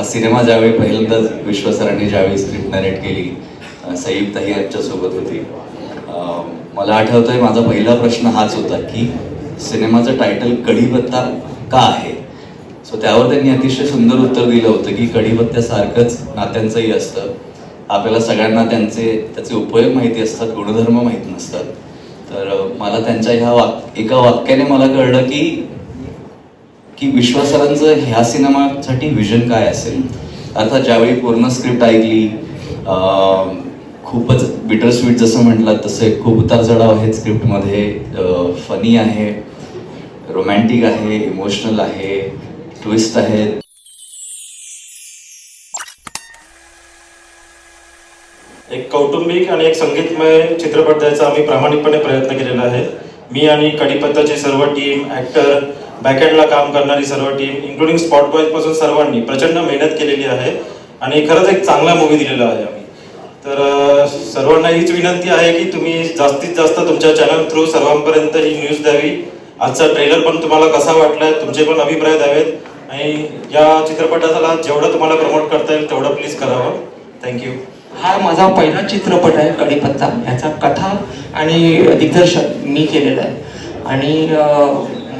हा सिनेमा ज्यावेळी पहिल्यांदाच विश्वसरांनी ज्यावेळी स्क्रिप्ट नरेट केली अ, ही ताई होती. मला आठवतंय माझा पहिला प्रश्न हाच होता की सिनेमाचं टायटल कढीपत्ता का आहे? सो त्यावर त्यांनी अतिशय सुंदर उत्तर दिलं होतं की कढीपत्त्यासारखंच नात्यांचंही असतं. आपल्याला सगळ्यांना त्यांचे त्याचे उपयोग माहिती असतात गुणधर्म माहीत नसतात. तर मला त्यांच्या ह्या वाक एका वाक्याने मला कळलं की की विश्वासरांचं ह्या सिनेमासाठी विजन काय असेल? अर्थात ज्यावेळी पूर्ण स्क्रिप्ट ऐकली खूपच बिटर स्वीट जसं म्हटलं तसे खूप उतार चढाव आहेत स्क्रिप्टमध्ये फनी आहे रोमॅन्टिक आहे इमोशनल आहे ट्विस्ट आहेत एक कौटुंबिक आणि एक संगीतमय चित्रपट द्यायचा आम्ही प्रामाणिकपणे प्रयत्न केलेला आहे. मी आणि कडीपत्ताची सर्व टीम ॲक्टर बॅकएंडला काम करणारी सर्व टीम इन्क्लुडिंग स्पॉट बॉईजपासून सर्वांनी प्रचंड मेहनत केलेली आहे आणि खरंच एक चांगला मूवी दिलेला आहे आम्ही. तर सर्वांना हीच विनंती आहे की तुम्ही जास्तीत जास्त तुमच्या चॅनल थ्रू सर्वांपर्यंत ही न्यूज द्यावी. आजचा ट्रेलर पण तुम्हाला कसा वाटलाय तुमचे पण अभिप्राय द्यावेत. आणि या चित्रपटाला जेवढं तुम्हाला प्रमोट करता येईल तेवढं प्लीज करावं. थँक्यू हा माझा पहिला चित्रपट आहे कडीपत्ता ह्याचा कथा आणि दिग्दर्शन मी केलेला आहे. आणि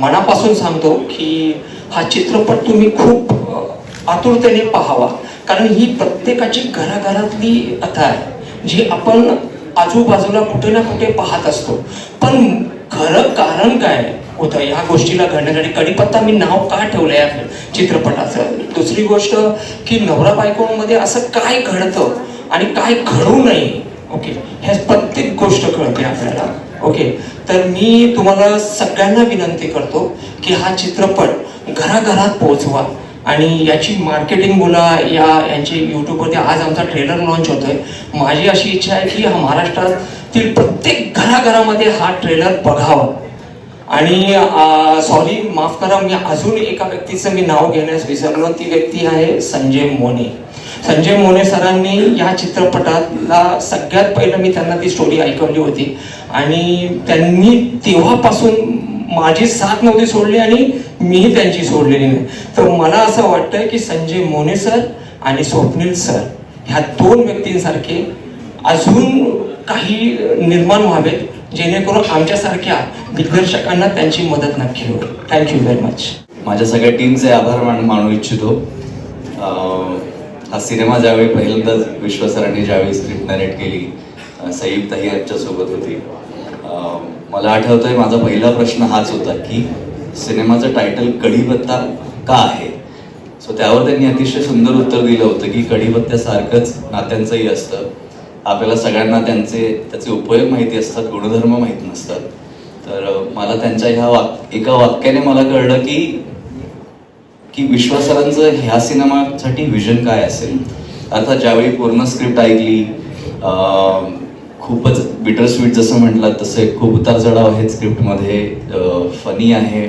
मनापासून सांगतो की हा चित्रपट तुम्ही खूप आतुरतेने पाहावा. कारण ही प्रत्येकाची घराघरातली कथा आहे जी आपण आजूबाजूला कुठे ना कुठे पाहत असतो. पण खरं कारण काय होतं? या गोष्टीला घडण्यासाठी कडीपत्ता मी नाव का ठेवलं या चित्रपटाचं? दुसरी गोष्ट की नवरा बायकोमध्ये असं काय घडतं आणि काय घडू नये? ओके ह्या प्रत्येक गोष्ट कळते आपल्याला. ओके तर मी तुम्हाला सगळ्यांना विनंती करतो की हा चित्रपट घराघरात पोहोचवा. आणि याची मार्केटिंग बोला या यांचे यूट्यूबवरती आज आमचा ट्रेलर लॉन्च होतोय. माझी अशी इच्छा आहे की हा महाराष्ट्रातील प्रत्येक घराघरामध्ये हा ट्रेलर बघावा. आणि सॉरी माफ करा मी अजून एका व्यक्तीचं मी नाव घेण्यास विसरलो. ती व्यक्ती आहे संजय मोने. संजय मोने सरांनी या चित्रपटाला सगळ्यात पहिलं मी त्यांना ती स्टोरी ऐकवली होती. आणि त्यांनी तेव्हापासून माझी साथ नव्हती सोडली आणि मीही त्यांची सोडलेली नाही. तर मला असं वाटतंय की संजय मोने सर आणि स्वप्नील सर ह्या दोन व्यक्तींसारखे अजून काही निर्माण व्हावेत जेणेकरून आमच्यासारख्या दिग्दर्शकांना त्यांची मदत नक्की होईल. थँक्यू व्हेरी मच माझ्या सगळ्या टीमचे आभार मान मानू इच्छितो. हा सिनेमा ज्यावेळी पहिल्यांदाच विश्वसरांनी ज्यावेळी स्क्रिप्ट नॅरेट केली अं, सईब ताई यांच्यासोबत होती. मला आठवतंय माझा पहिला प्रश्न हाच होता की सिनेमाचं टायटल कढीपत्ता का आहे? सो त्यावर त्यांनी अतिशय सुंदर उत्तर दिलं होतं की कढीपत्त्यासारखंच नात्यांचंही असतं. आपल्याला सगळ्यांना त्यांचे त्याचे उपयोग माहिती असतात गुणधर्म माहीत नसतात. तर मला त्यांच्या ह्या वाक एका वाक्याने मला कळलं की की विश्वासरांचं ह्या सिनेमासाठी विजन काय असेल? अर्थात ज्यावेळी पूर्ण स्क्रिप्ट ऐकली खूपच बिटर स्वीट जसं म्हटलं तसे खूप उतार चढाव आहेत स्क्रिप्टमध्ये फनी आहे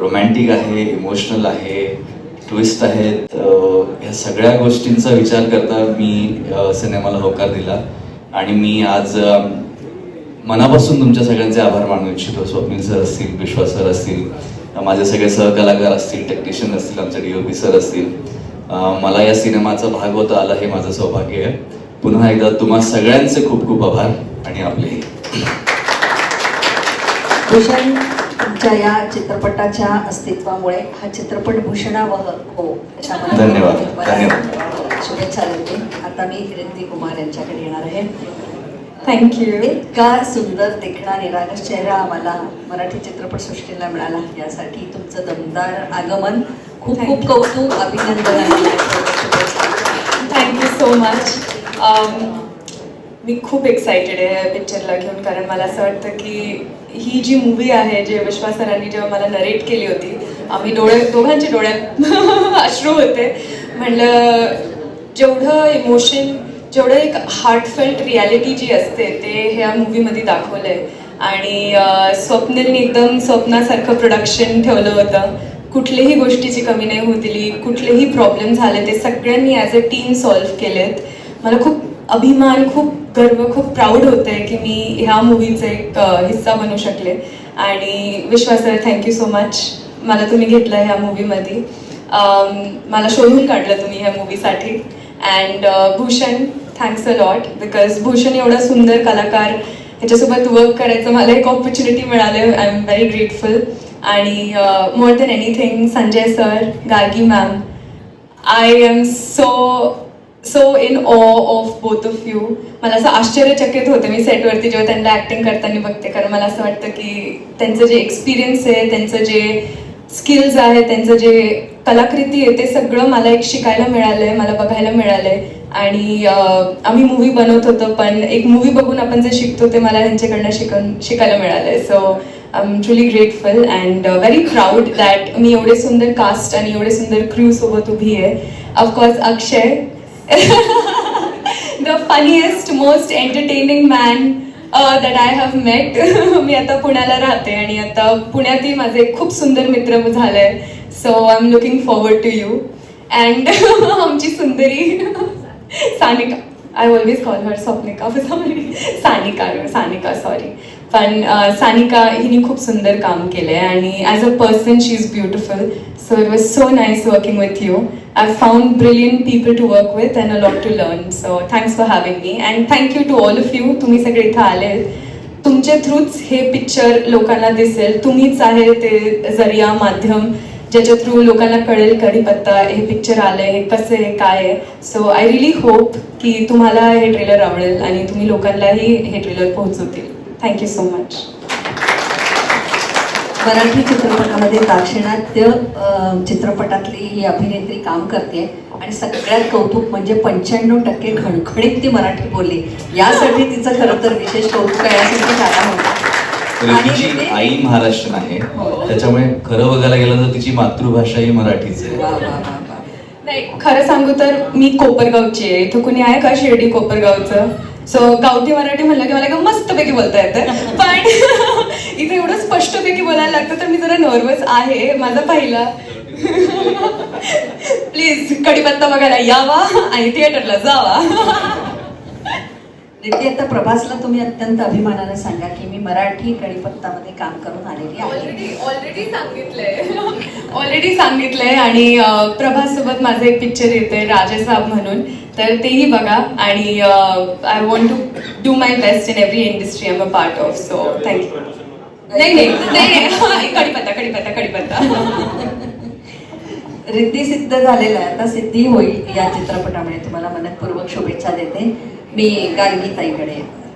रोमॅन्टिक आहे इमोशनल आहे ट्विस्ट आहेत ह्या सगळ्या गोष्टींचा विचार करता मी सिनेमाला होकार दिला. आणि मी आज मनापासून तुमच्या सगळ्यांचे आभार मानू इच्छितो. स्वप्नील सर असतील विश्वास सर असतील माझे सगळे सहकलाकार असतील टेक्निशियन असतील आमचे डी सर असतील. मला या सिनेमाचा भाग होता आला हे माझं सौभाग्य आहे. पुन्हा एकदा तुम्हा सगळ्यांचे खूप खूप आभार आणि आपलेही भूषण तुमच्या या चित्रपटाच्या अस्तित्वामुळे हा चित्रपट भूषणावह हो धन्यवाद. शुभेच्छा देते. आता मी रिद्धी कुमार यांच्याकडे येणार आहे. थँक्यू इतका सुंदर देखणा निरागस चेहरा आम्हाला मराठी चित्रपटसृष्टीला मिळाला यासाठी तुमचं दमदार आगमन खूप खूप. कौतुक अभिनंदन. थँक्यू सो मच मी खूप एक्सायटेड आहे या पिक्चरला घेऊन कारण मला असं वाटतं की ही जी मूवी आहे जे विश्वास सरांनी जेव्हा मला नरेट केली होती आम्ही डोळे दोघांचे डोळ्यात अश्रू होते म्हणलं जेवढं इमोशन जेवढं एक हार्टफेल्ट रियालिटी जी असते ते ह्या मूवीमध्ये दाखवलं आहे आणि अं, स्वप्नीलने एकदम स्वप्नासारखं प्रोडक्शन ठेवलं होतं. कुठल्याही गोष्टीची कमी नाही होऊ दिली. कुठलेही प्रॉब्लेम झाले ते सगळ्यांनी ॲज अ टीम सॉल्व्ह केलेत. मला खूप अभिमान खूप गर्व खूप प्राऊड होतं आहे की मी ह्या मूवीचा एक हिस्सा बनू शकले. आणि Vishwas sir thank you so much मला तुम्ही घेतलं ह्या मूवीमध्ये मला शोधून काढलं तुम्ही ह्या मूवीसाठी and Bhushan thanks a lot because Bhushan एवढा सुंदर कलाकार ह्याच्यासोबत वर्क करायचं मला एक ऑपॉर्च्युनिटी मिळाले आय एम व्हेरी ग्रेटफुल आणि more than anything Sanjay sir Gargi ma'am I am so so in awe of both of you मला असं आश्चर्यचकित होते मी सेटवरती जेव्हा त्यांना ॲक्टिंग करताना बघते कारण मला असं वाटतं की त्यांचं जे एक्सपिरियन्स आहे त्यांचं जे स्किल्स आहे त्यांचं जे कलाकृती आहे ते सगळं मला एक शिकायला मिळालं आहे मला बघायला मिळालं आहे आणि आम्ही मूवी बनवत होतो पण एक मूवी बघून आपण जे शिकतो ते मला त्यांच्याकडनं शिकून शिकायला मिळालं आहे so I am truly grateful and very proud that मी एवढे सुंदर कास्ट आणि एवढे सुंदर क्रू सोबत उभी आहे. Of course Akshay the funniest most entertaining man that I have met मी आता पुण्याला राहते आणि आता पुण्यातही माझे खूप सुंदर मित्र झालंय. So I am looking forward to you and आमची सुंदरी. Sanika. I always call her Swapnika sorry Sanika Sanika sorry पण सानिका हिने खूप सुंदर काम केलं आहे आणि as a person she is beautiful so it was so nice working with you I found brilliant people to work with and a lot to learn so thanks for having me and thank you to all of you तुम्ही सगळे इथं आले तुमच्या थ्रूच हे picture लोकांना दिसेल. तुम्हीच आहे ते जरिया माध्यम. ज्याच्या थ्रू लोकांना कळेल कढीपत्ता हे पिक्चर आलंय हे कसं आहे काय आहे. सो आय रिली होप की तुम्हाला हे ट्रेलर आवडेल आणि तुम्ही लोकांनाही हे trailer पोहोचवतील. Thank you so much Marathi चित्रपटामध्ये दाक्षिणात्य चित्रपटातली ही अभिनेत्री काम करते आणि सगळ्यात कौतुक म्हणजे पंच्याण्णव टक्के खणखणीत ती मराठी बोलली. यासाठी तिचं खरं तर विशेष कौतुक आहे यासाठी होता तर होतं तिची ते- आई महाराष्ट्रीयन आहे. हो. त्याच्यामुळे खरं बघायला गेलं तर तिची मातृभाषा ही मराठीच आहे. नाही खरं सांगू तर मी कोपरगावची आहे. इथं कुणी आहे का शिर्डी कोपरगावचं? सो गावठी मराठी म्हणलं की मला एकदम मस्तपैकी बोलता येतं. पण इथे एवढं स्पष्टपैकी बोलायला लागतं तर मी जरा नर्वस आहे. माझा पहिला. प्लीज कडीपत्ता बघायला यावा आणि थिएटरला जावा. निधी आता प्रभासला तुम्ही अत्यंत अभिमानाने सांगा की मी मराठी कढीपत्तामध्ये काम करून आलेली आहे. ऑलरेडी ऑलरेडी सांगितलंय. ऑलरेडी सांगितलंय आणि अं, प्रभास सोबत माझं एक पिक्चर येतंय राजेसाब म्हणून. तर तेही बघा आणि I want to do my best in every industry am a part of so thank you नाही नाही नाही नाही. कडीपत्ता कडीपत्ता कडीपत्ता रिद्धी सिद्ध झालेला आहे. आता सिद्धी होईल या चित्रपटामुळे. तुम्हाला मनपूर्वक शुभेच्छा देते. मी गार्गीताईकडे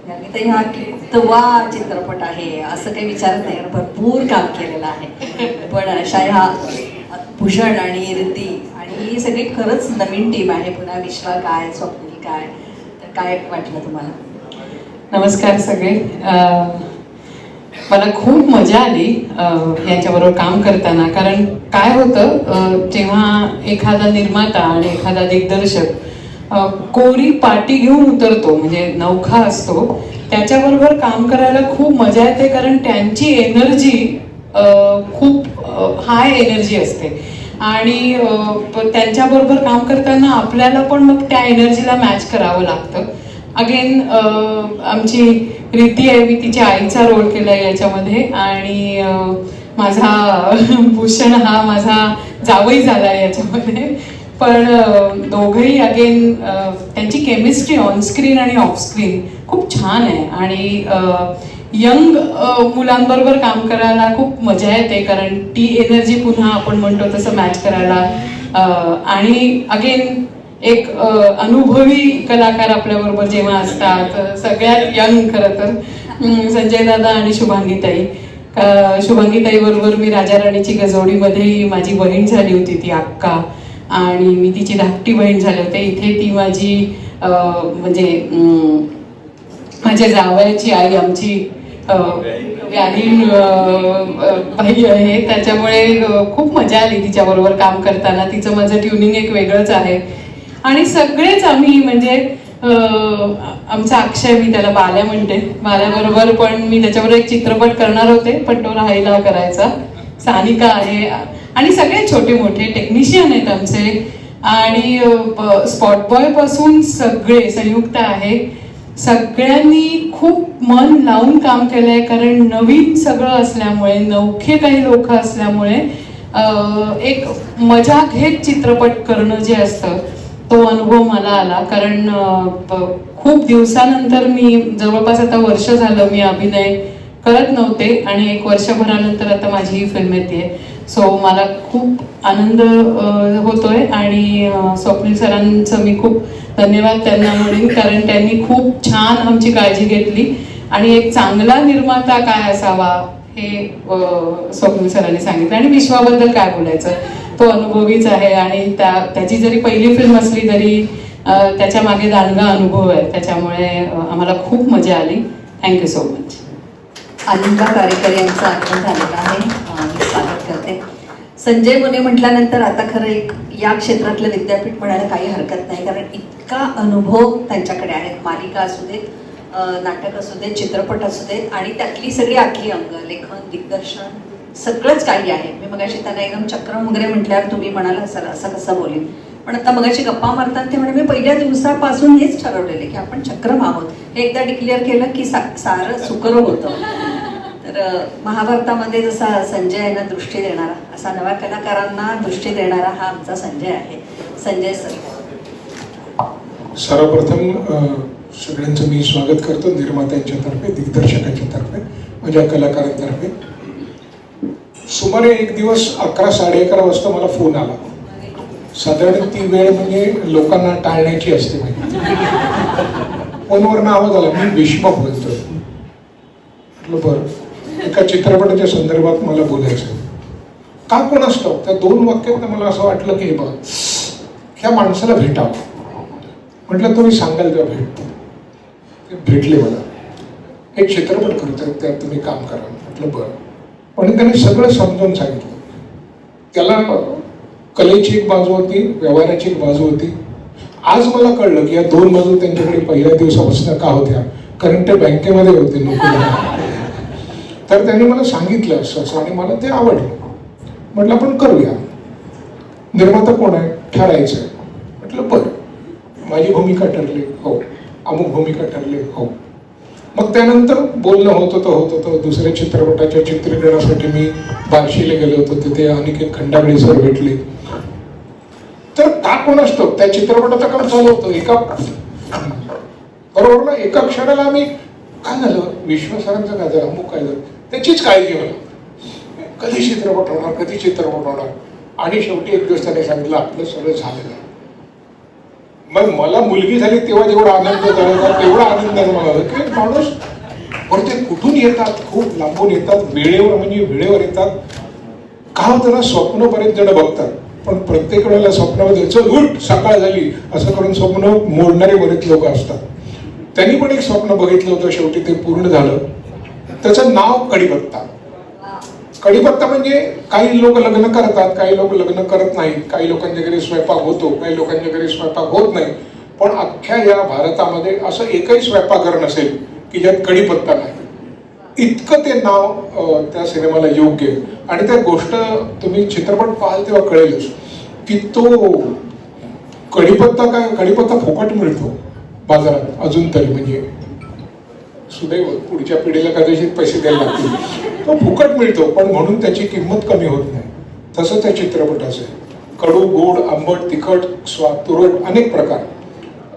गार्गीताई हा कितवा चित्रपट आहे असं काही विचारत नाही. भरपूर काम केलेलं आहे. पण अशा ह्या भूषण आणि रिद्धी आणि ही सगळी खरंच नवीन टीम आहे. पुन्हा विश्वा काय स्वप्नी काय तर काय वाटलं तुम्हाला? नमस्कार सगळे. मला खूप मजा आली याच्याबरोबर यांच्याबरोबर काम करताना. कारण काय होतं जेव्हा एखादा निर्माता आणि एखादा दिग्दर्शक कोरी पाटी घेऊन उतरतो म्हणजे नौखा असतो. त्याच्याबरोबर काम करायला खूप मजा येते कारण त्यांची एनर्जी खूप हाय एनर्जी असते. आणि त्यांच्याबरोबर काम करताना आपल्याला पण मग त्या एनर्जीला मॅच करावं लागतं. अगेन आमची रीती आहे मी तिच्या आईचा रोल केला याच्यामध्ये. आणि माझा भूषण हा माझा जावई झाला याच्यामध्ये. पण दोघंही अगेन त्यांची केमिस्ट्री ऑनस्क्रीन आणि ऑफस्क्रीन खूप छान आहे. आणि यंग मुलांबरोबर काम करायला खूप मजा येते कारण ती एनर्जी पुन्हा आपण म्हणतो तसं मॅच करायला. आणि अगेन एक अनुभवी कलाकार आपल्याबरोबर जेव्हा असतात सगळ्यात यंग खरं तर संजय दादा आणि शुभांगीताई. शुभांगीताईबरोबर शुभांगीताई बरोबर मी राजा राणीची माझी बहीण झाली होती ती अक्का. आणि मी तिची धाकटी बहीण झाले होते. इथे ती माझी म्हणजे माझ्या जावयाची आई आमची अ, बाई आहे. त्याच्यामुळे खूप मजा आली तिच्याबरोबर काम करताना. तिचं माझं ट्युनिंग एक वेगळंच आहे. आणि सगळेच आम्ही म्हणजे आमचा अक्षय मी त्याला बाल्या म्हणते. बाल्याबरोबर पण मी त्याच्याबरोबर एक चित्रपट करणार होते पण तो राहायला करायचा. सानिका आहे आणि सगळे छोटे मोठे टेक्निशियन आहेत आमचे. आणि स्पॉट बॉयपासून सगळे संयुक्त आहे. सगळ्यांनी खूप मन लावून काम केलंय कारण नवीन सगळं असल्यामुळे नवखे काही लोक असल्यामुळे एक मजा घेत चित्रपट करणं जे असतं तो अनुभव मला आला. कारण खूप दिवसानंतर मी जवळपास आता वर्ष झालं मी अभिनय करत नव्हते. आणि एक वर्षभरानंतर आता माझी ही फिल्म येते सो मला खूप आनंद होतोय आणि स्वप्नील सरांचं मी खूप धन्यवाद त्यांना म्हणेन कारण त्यांनी खूप छान आमची काळजी घेतली. आणि एक चांगला निर्माता काय असावा हे स्वप्नील सरांनी सांगितलं. आणि विश्वाबद्दल काय बोलायचं? तो अनुभवीच आहे आणि त्या त्याची जरी पहिली फिल्म असली तरी त्याच्यामागे दांडगा अनुभव आहे. त्याच्यामुळे आम्हाला खूप मजा आली. Thank you so much Ananda Karekar यांचं आगमन झालेलं आहे अं, मी स्वागत करते संजय मुने म्हटल्यानंतर आता खरं एक या क्षेत्रातलं विद्यापीठ म्हणायला काही हरकत नाही. कारण इतका अनुभव त्यांच्याकडे आहेत मालिका असू देत नाटक असू देत चित्रपट असू देत आणि त्यातली सगळी आतली अंग लेखन दिग्दर्शन सगळंच काही आहे. मी मगाशी त्यांना एकदम चक्रम वगैरे म्हटल्यावर तुम्ही म्हणाला असाल असं कसं बोलेन? पण आता मगाशी गप्पा मारतात ते म्हणे मी पहिल्या दिवसापासून हेच ठरवलेले की आपण चक्रम आहोत. हे एकदा डिक्लेअर केलं की सा सारं सुकर होतं. तर महाभारतामध्ये जसा संजय आहे ना दृष्टी देणारा असा नव्या कलाकारांना दृष्टी देणारा हा आमचा संजय आहे. संजय सर. सर्वप्रथम सगळ्यांचं मी स्वागत करतो निर्मात्यांच्या तर्फे दिग्दर्शकांच्या तर्फे माझ्या कलाकारांतर्फे. सुमारे एक दिवस अकरा साडे अकरा वाजता मला फोन आला. साधारण ती वेळ म्हणजे लोकांना टाळण्याची असते माहिती फोनवरनं आवाज आला मी भीष्मक बोलतोय. म्हटलं बरं. एका चित्रपटाच्या संदर्भात मला बोलायचं का कोण असतं त्या दोन वाक्यात मला असं वाटलं की हे बघ ह्या माणसाला भेटावं. म्हटलं तुम्ही सांगाल तेव्हा भेटतो ते भेटले मला. एक चित्रपट करतात त्यात तुम्ही काम करा. म्हटलं बरं. पण त्यांनी सगळं समजून सांगितलं. त्याला कलेची एक बाजू होती व्यवहाराची एक बाजू होती. आज मला कळलं की या दोन बाजू त्यांच्याकडे पहिल्या दिवसापासून का होत्या. कारण ते बँकेमध्ये होते नोकरी तर त्यांनी मला सांगितलं असं असं आणि मला ते आवडलं. म्हटलं आपण करूया. निर्माता कोण आहे? ठरायचं आहे. म्हटलं बरं. माझी भूमिका ठरली. हो. अमुक भूमिका ठरली. हो. मग त्यानंतर बोलणं होत होतं होत होतं. दुसऱ्या चित्रपटाच्या चित्रीकरणासाठी मी बार्शीला गेलो होतो. तिथे अनिकेत खंडागळे सर भेटले. तर का कोण असतो? त्या चित्रपटाचं काम चालू होतं. एका बरोबर ना? एका क्षणाला आम्ही काय झालं? विश्वसरांचं काय झालं? अमुक काय झालं? त्याचीच काळजी मला कधी चित्रपट होणार? कधी चित्रपट होणार? आणि शेवटी एक दिवस त्याने सांगितलं आपलं सगळं झालेलं आहे. मग मला मुलगी झाली तेव्हा जेवढा आनंद झाला तेवढा आनंद मला. की माणूस पण ते कुठून येतात? खूप लांबून येतात. वेळेवर म्हणजे वेळेवर येतात. का होतं ना स्वप्न बरेच जण बघतात. पण प्रत्येक वेळेला स्वप्नामध्ये चल उठ सकाळ झाली. असं करून स्वप्न मोडणारे बरेच लोक असतात. त्यांनी पण एक स्वप्न बघितलं होतं शेवटी ते पूर्ण झालं. त्याचं नाव कडीपत्ता कडीपत्ता म्हणजे काही लोक लग्न करतात काही लोक लग्न करत नाहीत काही लोकांच्या घरी स्वयंपाक होतो काही लोकांच्या घरी स्वयंपाक होत नाही. पण अख्ख्या या भारतामध्ये असं एकही स्वयंपाकघर नसेल की ज्यात कडीपत्ता नाही. इतकं ते नाव त्या सिनेमाला योग्य आहे. आणि त्या गोष्ट तुम्ही चित्रपट पाहाल तेव्हा कळेलच की तो कडीपत्ता काय कडीपत्ता फुकट मिळतो. बाजारात अजून तरी म्हणजे सुदैव पुढच्या पिढीला कदाचित पैसे द्यायला लागतील. तो फुकट मिळतो पण म्हणून त्याची किंमत कमी होत नाही. तसं त्या चित्रपटाचं आहे. कडू गोड आंबट तिखट स्वाद तुरट अनेक प्रकार.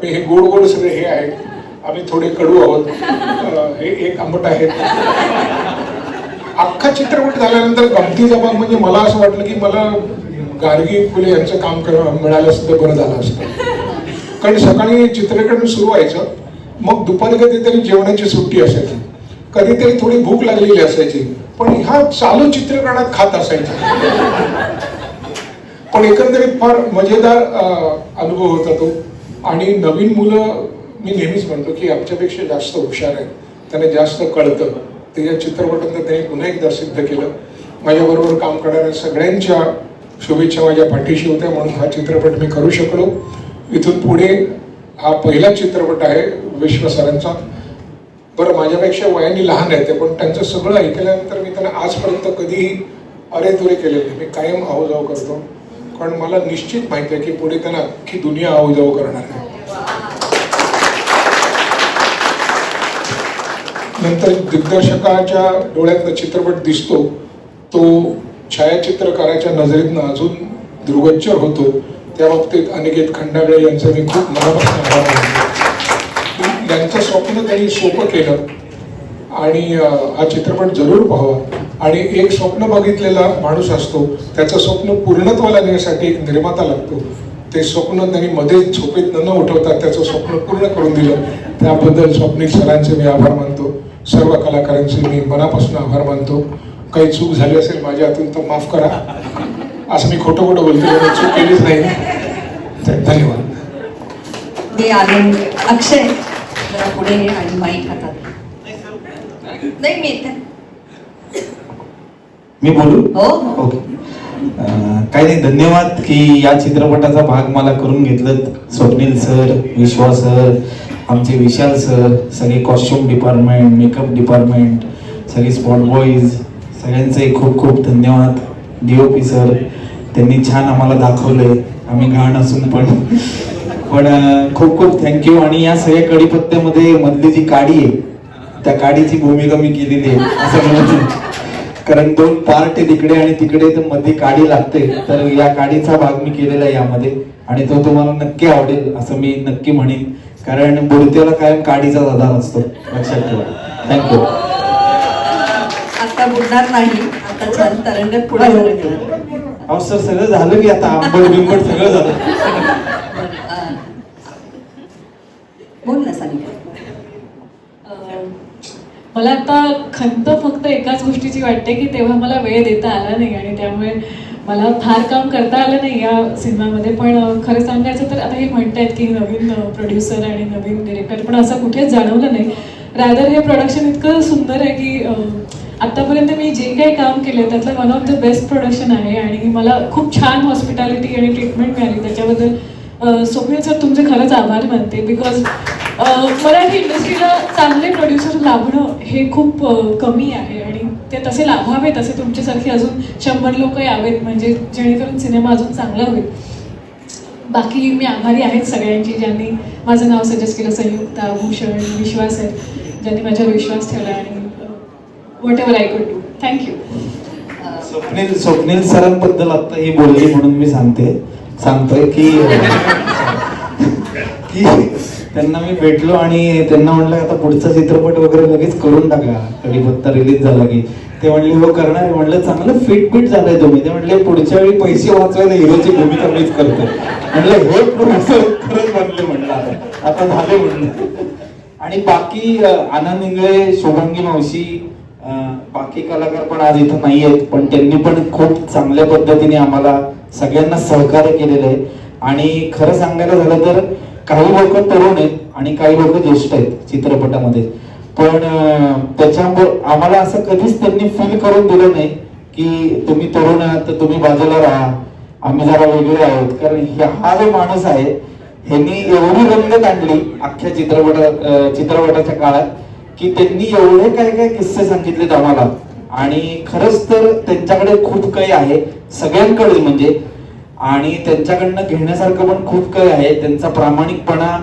हे गोड गोड सगळे हे आहेत. आम्ही थोडे कडू आहोत. हे एक आंबट आहेत अख्खा चित्रपट झाल्यानंतर गमतीचा भाग म्हणजे मला असं वाटलं की मला गार्गी फुले यांचं काम कर मिळालं असतं बरं झालं असतं. कारण सकाळी चित्रकरण सुरू व्हायचं. मग दुपारी कधीतरी जेवणाची सुट्टी असायची. कधीतरी थोडी भूक लागलेली असायची. पण ह्या चालू चित्रकरणात खात असायचं. पण एकंदरीत फार मजेदार अनुभव होता तो. आणि नवीन मुलं मी नेहमीच म्हणतो की आमच्यापेक्षा जास्त हुशार आहेत. त्यांना जास्त कळतं. ते या चित्रपटात त्यांनी पुन्हा एकदा सिद्ध केलं. माझ्याबरोबर काम करणाऱ्या सगळ्यांच्या शुभेच्छा माझ्या पाठीशी होत्या म्हणून हा चित्रपट मी करू शकलो. इथून पुढे हा पहिला चित्रपट आहे विश्व सरांचा. बरं माझ्यापेक्षा वयाने लहान आहे ते पण त्यांचं सगळं ऐकल्यानंतर मी त्यांना आजपर्यंत कधीही अरे तुरे केले नाही. मी कायम आहोजाव करतो. कारण मला निश्चित माहिती आहे की पुढे त्यांना अख्खी दुनिया आहोजाव करणार आहे. नंतर दिग्दर्शकाच्या डोळ्यातनं चित्रपट दिसतो. तो छायाचित्रकाराच्या नजरेतनं अजून दुर्गोच्चर होतो. त्या बाबतीत अनिकेत खंडागळे यांचं मी खूप मनापासून आभार मानतो यांचं स्वप्न त्यांनी सोपं केलं. आणि हा चित्रपट जरूर पाहावा. आणि एक स्वप्न बघितलेला माणूस असतो त्याचं स्वप्न पूर्णत्वाला नेण्यासाठी एक निर्माता लागतो. ते स्वप्न त्यांनी मध्ये झोपेत न उठवता त्याचं स्वप्न पूर्ण करून दिलं. त्याबद्दल स्वप्निक सरांचे मी आभार मानतो. सर्व कलाकारांचे मी मनापासून आभार मानतो. काही चूक झाली असेल माझ्या हातून तर माफ करा. असं मी खोटं खोटं बोलतो चूक केलीच नाही. धन्यवाद. अक्षय जरा पुढे आणि माईक हातात नाही मी इथे. मी बोलू? हो. ओके. काही नाही धन्यवाद की या चित्रपटाचा भाग मला करून घेतलं स्वप्नील सर विश्वास सर आमचे विशाल सर सगळे कॉस्ट्युम डिपार्टमेंट मेकअप डिपार्टमेंट सगळे स्पॉट बॉईज सगळ्यांचे खूप खूप धन्यवाद. डी ओ पी सर त्यांनी छान आम्हाला दाखवलंय. आम्ही घाण असून पण. पण खूप खूप थँक्यू आणि या सगळ्या कडीपत्त्यामध्ये मधली जी काडी आहे त्या काडीची भूमिका मी केलेली आहे. असं म्हणत कारण दोन पार्ट आहे तिकडे आणि तिकडे तर मध्ये काडी लागते. तर या काडीचा भाग मी केलेला आहे यामध्ये. आणि तो तुम्हाला नक्की आवडेल असं मी नक्की म्हणेन. कारण बुडत्याला कायम काडीचा आधार असतो. लक्षात ठेवा. थँक्यू आता बुडणार नाही. आता छान तरंगत पुढे सरकणार. अहो सर सगळं झालं की आता. आंबट बिंबट सगळं झालं. बोल ना मला आता खंत फक्त एकाच गोष्टीची वाटते की तेव्हा मला वेळ देता आला नाही आणि त्यामुळे मला फार काम करता आलं नाही या सिनेमामध्ये. पण खरं सांगायचं तर आता हे म्हणतायत की नवीन प्रोड्युसर आणि नवीन डिरेक्टर पण असं कुठेच जाणवलं नाही. रॅदर हे प्रोडक्शन इतकं सुंदर आहे की आतापर्यंत आत्तापर्यंत मी जे काही काम केलं त्यातलं one of the best production आहे आणि मला खूप छान हॉस्पिटॅलिटी आणि ट्रीटमेंट मिळाली. त्याच्याबद्दल अं, स्वप्नील सर तुमचे खरंच आभार मानते बिकॉज मराठी इंडस्ट्रीला चांगले प्रोड्युसर लाभणं हे खूप कमी आहे आणि ते तसे लाभावेत असे तुमच्यासारखे अजून शंभर लोक यावेत म्हणजे जेणेकरून सिनेमा अजून चांगला होईल. बाकी मी आभारी आहेत सगळ्यांची ज्यांनी माझं नाव सजेस्ट केलं संयुक्ता भूषण विश्वास आहे ज्यांनी माझ्यावर विश्वास ठेवला आणि whatever I could do thank you Swapnil Swapnil सरांबद्दल आता ही बोलली म्हणून मी सांगते. सांगतोय की की त्यांना मी भेटलो आणि त्यांना म्हणलं आता पुढचा चित्रपट वगैरे लगेच करून टाका. कडीपत्ता रिलीज झाला की. ते म्हणले हो करणार म्हणलं चांगलं फिट फिट झालंय तुम्ही. ते म्हणले पुढच्या वेळी पैसे वाचवायला हिरोची भूमिका मीच करतो. म्हणलं हो, हे प्रोड्युसर खरंच म्हणले म्हणलं आता. आता झाले म्हणलं. आणि बाकी आनंद इंगळे शुभंगी मावशी बाकी कलाकार पण आज इथं नाही आहेत पण त्यांनी पण खूप चांगल्या पद्धतीने आम्हाला सगळ्यांना सहकार्य केलेलं आहे. आणि खरं सांगायला झालं तर काही लोक तरुण आहेत आणि काही लोक ज्येष्ठ आहेत चित्रपटामध्ये. पण त्याच्यामुळे आम्हाला असं कधीच त्यांनी फील करून दिलं नाही की तुम्ही तरुण आहात तर तुम्ही बाजूला राहा. आम्ही जरा वेगळे आहोत. कारण हा जो माणूस आहे ह्यांनी एवढी रंगत आणली अख्ख्या चित्रपटा चित्रपटाच्या काळात. की त्यांनी एवढे काय काय किस्से सांगितलेत आम्हाला आणि खरंच तर त्यांच्याकडे खूप काही आहे सगळ्यांकडे म्हणजे. आणि त्यांच्याकडनं घेण्यासारखं पण खूप काही आहे. त्यांचा प्रामाणिकपणा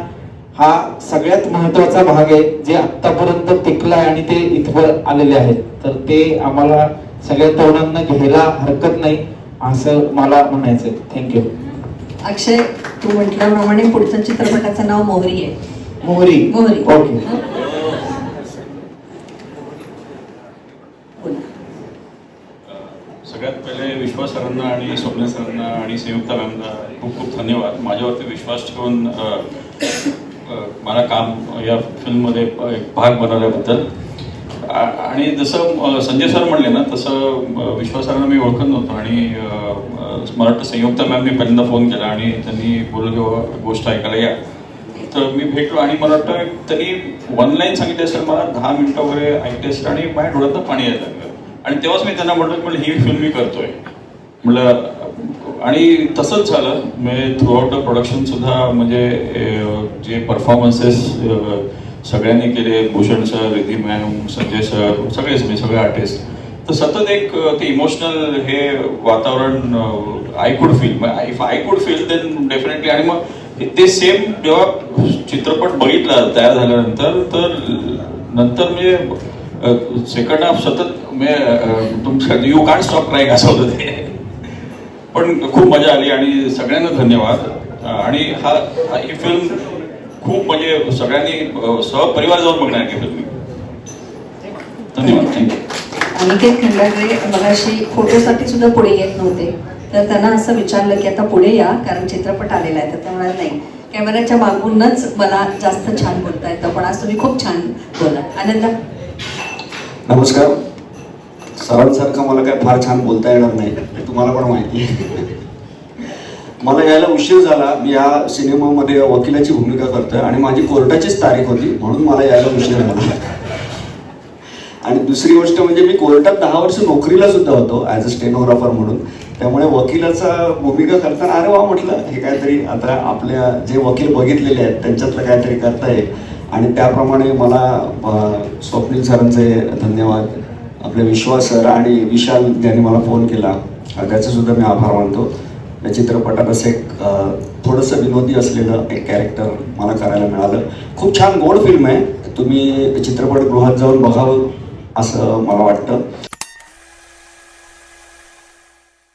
हा सगळ्यात महत्त्वाचा भाग आहे जे आतापर्यंत टिकलाय आणि ते इथवर आलेले आहेत. तर ते आम्हाला सगळ्या तरुणांना घ्यायला हरकत नाही असं मला म्हणायचंय. थँक्यू अक्षय तू म्हटल्याप्रमाणे पुढच्या चित्रपटाचं नाव मोहरी आहे. मोहरी. मोहरी. ओके बोल. सगळ्यात पहिले विश्वास सरांना आणि स्वप्न सरांना आणि संयुक्ता मॅमना खूप खूप धन्यवाद. माझ्यावरती विश्वास ठेवून मला काम या फिल्ममध्ये एक भाग बनवल्याबद्दल. आणि जसं संजय सर म्हणले ना तसं विश्वास सरांना मी ओळखत नव्हतो आणि मला वाटतं संयुक्ता मॅमने पहिल्यांदा फोन केला आणि त्यांनी बोल गोष्ट ऐकायला या. तर मी भेटलो आणि मला वाटतं त्यांनी वन लाईन सांगितली असेल मला दहा मिनिटं वगैरे ऐकले असेल आणि माझ्या डोळ्यातनं पाणी यायला लागलं. आणि तेव्हाच मी त्यांना म्हटलं की ही फिल्म मी करतोय. म्हणलं आणि तसंच झालं. म्हणजे थ्रूआउट द प्रोडक्शन सुद्धा म्हणजे जे परफॉर्मन्सेस सगळ्यांनी केले Bhushan sir Ridhi ma'am Sanjay sir सगळेच मी सगळे आर्टिस्ट तर सतत एक ते इमोशनल हे वातावरण I could feel if I could feel then definitely आणि मग ते सेम जेव्हा चित्रपट बघितला तयार झाल्यानंतर तर नंतर म्हणजे सेकंड हाफ सतत म्हणजे तुमचं यू कांट स्टॉप क्राईंग असं होतं ते. पण खूप मजा आली आणि सगळ्यांना धन्यवाद. आणि हा हा- फिल्म खूप म्हणजे सगळ्यांनी सहपरिवार जाऊन बघणार की फिल्म धन्यवाद. थँक्यू अनिकेत खंडागळे मगाशी फोटोसाठी सुद्धा पुढे येत नव्हते. तर त्यांना असं विचारलं की आता पुढे या कारण चित्रपट आलेला आहे तर ते म्हणाले नाही कॅमेऱ्याच्या मागूनच मला जास्त छान बोलता येतं पण आज तुम्ही खूप छान बोला आनंदा नमस्कार. सरांसारखं मला काय फार छान बोलता येणार नाही तुम्हाला पण माहिती आहे. मला यायला उशीर झाला मी या सिनेमामध्ये वकिलाची भूमिका करतोय आणि माझी कोर्टाचीच तारीख होती म्हणून मला यायला उशीर झाला. आणि दुसरी गोष्ट म्हणजे मी कोर्टात दहा वर्ष नोकरीला सुद्धा होतो ॲज अ स्टेनोग्राफर म्हणून. त्यामुळे वकिलाचा भूमिका करताना अरे वा म्हटलं हे काहीतरी आता आपल्या जे वकील बघितलेले आहेत त्यांच्यातलं काहीतरी करता येईल आणि त्याप्रमाणे मला स्वप्नील सरांचे धन्यवाद. आपले विश्वास सर आणि विशाल ज्यांनी मला फोन केला. अ, त्याचे सुद्धा मी आभार मानतो. या चित्रपटात असं एक थोडंसं विनोदी असलेलं एक कॅरेक्टर मला करायला मिळालं. खूप छान गोड फिल्म आहे. तुम्ही चित्रपटगृहात जाऊन बघावं असं मला वाटतं.